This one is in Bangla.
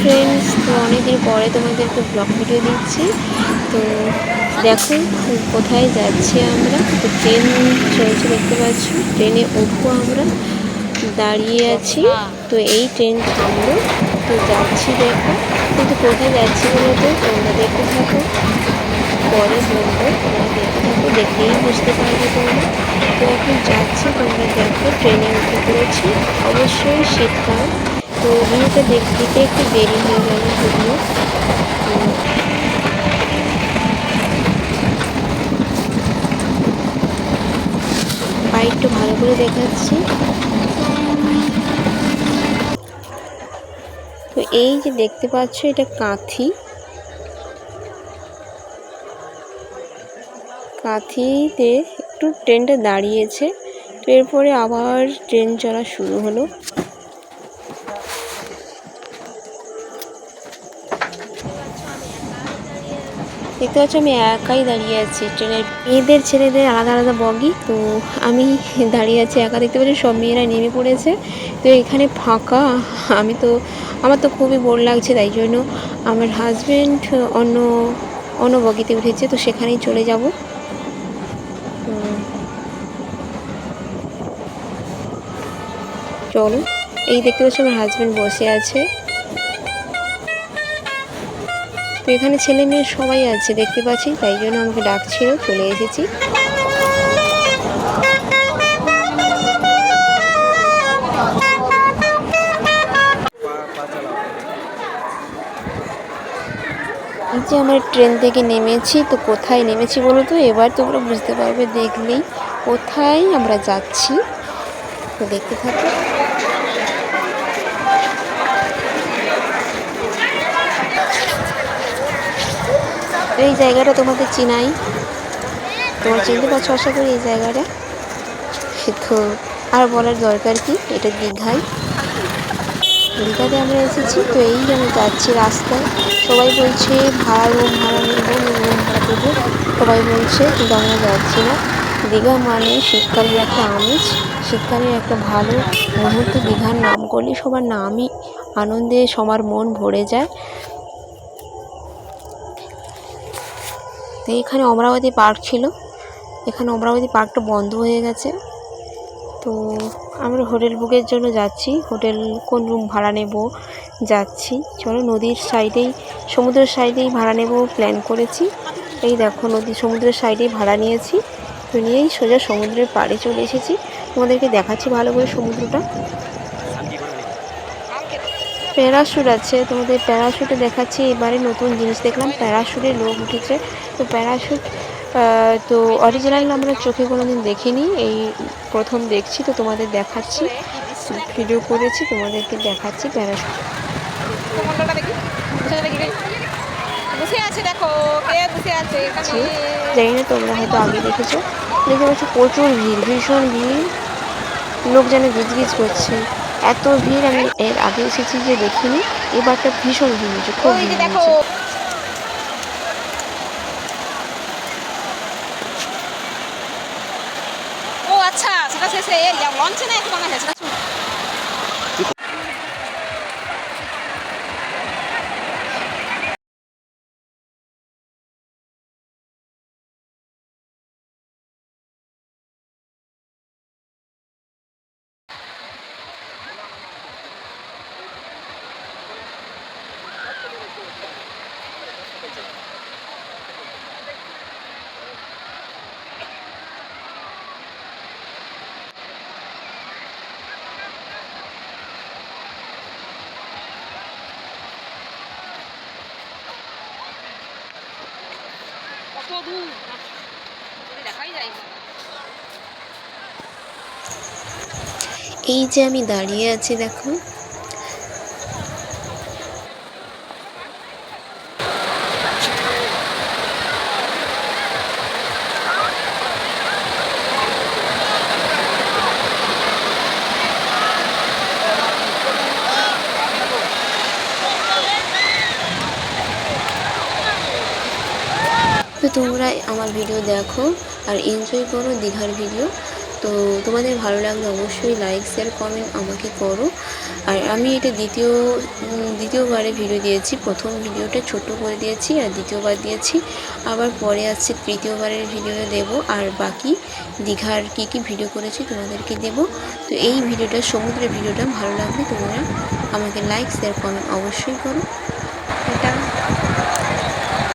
ফ্রেন্ডস তো অনেকদিন পরে তোমাদেরকে ব্লগ ভিডিও দিচ্ছি। তো দেখো কোথায় যাচ্ছি আমরা। তো ট্রেন চলছে দেখতে পাচ্ছ। ট্রেনে উঠবো আমরা। দাঁড়িয়ে আছি। তো এই ট্রেন থামলো। তো যাচ্ছি দেখো। কিন্তু কোথায় যাচ্ছি বলো তো? তোমরা দেখতে থাকো। পরে বলব। তোমরা দেখতে থাকো। দেখলেই বুঝতে পারবে তোমরা। তো এখন যাচ্ছি। তোমরা দেখো ট্রেনে উঠে পড়েছি। অবশ্যই শীতকাল। তো দেখ, দিতে একটু দেরি হয়ে গেল তো বাইকটা ভালো করে দেখাচ্ছি। তো এই যে দেখতে পাচ্ছ, এটা কাঁথি। কাঁথিতে একটু ট্রেনটা দাঁড়িয়েছে। তো এরপরে আবার ট্রেন চলা শুরু হলো। দেখতে পাচ্ছ, আমি একাই দাঁড়িয়ে আছি। ট্রেনের মেয়েদের, ছেলেদের আলাদা আলাদা বগি। তো আমি দাঁড়িয়ে আছি একা। দেখতে পাচ্ছি, সব মেয়েরা নেমে পড়েছে। তো এখানে ফাঁকা। আমি তো, আমার তো খুবই বোর লাগছে, তাই জন্য আমার হাজব্যান্ড অন্য অন্য বগিতে উঠেছে। তো সেখানেই চলে যাব। চলো। এই দেখতে পাচ্ছি, আমার হাজব্যান্ড বসে আছে। তো এখানে ছেলে মেয়ে সবাই আছে, দেখতে পাচ্ছি, তাই জন্য আমাকে ডাকছিল, চলে এসেছি। যে আমরা ট্রেন থেকে নেমেছি, তো কোথায় নেমেছি বলো তো? এবার তোমরা বুঝতে পারবে, দেখলেই কোথায় আমরা যাচ্ছি। তো দেখতে থাকো। এই জায়গাটা তোমাদের চিনাই। তোমার চিনতে পারছ আশা করি এই জায়গাটা? তো আর বলার দরকার কি? এটা দীঘায় দীঘাতে আমরা এসেছি, তো এই আমি যাচ্ছি রাস্তায়, সবাই বলছে ভাড়া রুম ভাড়া নেব রুম ভাড়া দেবো। সবাই বলছে কিন্তু আমরা যাচ্ছি না। দীঘা মানে শীতকালের একটা আমেজ, শীতকালের একটা ভালো মুহূর্ত। দীঘার নাম করলে সবার নামই আনন্দে সবার মন ভরে যায়। তো এখানে অমরাবতী পার্ক ছিল। এখানে অমরাবতী পার্কটা বন্ধ হয়ে গেছে। তো আমরা হোটেল বুকের জন্য যাচ্ছি। হোটেল কোন রুম ভাড়া নেব যাচ্ছি। চলো নদীর সাইডেই সমুদ্রের সাইডেই ভাড়া নেব প্ল্যান করেছি। এই দেখো নদী সমুদ্রের সাইডেই ভাড়া নিয়েছি। তো নিয়েই সোজা সমুদ্রের পাড়ে চলে এসেছি। তোমাদেরকে দেখাচ্ছি ভালো করে সমুদ্রটা। প্যারাশুট আছে তোমাদের প্যারাশুটে দেখাচ্ছি এবারে নতুন জিনিস দেখলাম প্যারাশুটে লোক উঠেছে। তো প্যারাশুট তো অরিজিনাল আমরা চোখে কোনো দিন দেখিনি এই প্রথম দেখছি তো তোমাদের দেখাচ্ছি। ভিডিও করেছি তোমাদেরকে দেখাচ্ছি প্যারাশুট। জানি না তোমরা হয়তো আগে দেখেছ। দেখতে পাচ্ছ প্রচুর ভিড় ভীষণ ভিড়। লোক যেন গিজগিজ করছে। এত ভিড় আমি এর আগে এসেছি যে দেখিনি এবারটা ভীষণ ভিড় হয়েছে খুব ভিড় দেখো। হয়েছে। ও আচ্ছা সেটা শেষে লঞ্চে না একটু সেটা এই যে আমি দাঁড়িয়ে আছি দেখো। তো তোমরা আমার ভিডিও দেখো আর এনজয় করো দীঘার ভিডিও তো তোমাদের ভালো লাগলে অবশ্যই লাইক শেয়ার কমেন্ট আমাকে করো। আর আমি এটা দ্বিতীয় দ্বিতীয়বারে ভিডিও দিয়েছি। প্রথম ভিডিওটা ছোট করে দিয়েছি আর দ্বিতীয়বার দিয়েছি। আবার পরে আসছে তৃতীয়বারের ভিডিওটা দেব। আর বাকি দীঘার কী কী ভিডিও করেছি তোমাদেরকে দেব। তো এই ভিডিওটা সমুদ্রের ভিডিওটা ভালো লাগলে তোমরা আমাকে লাইক শেয়ার কমেন্ট অবশ্যই করো।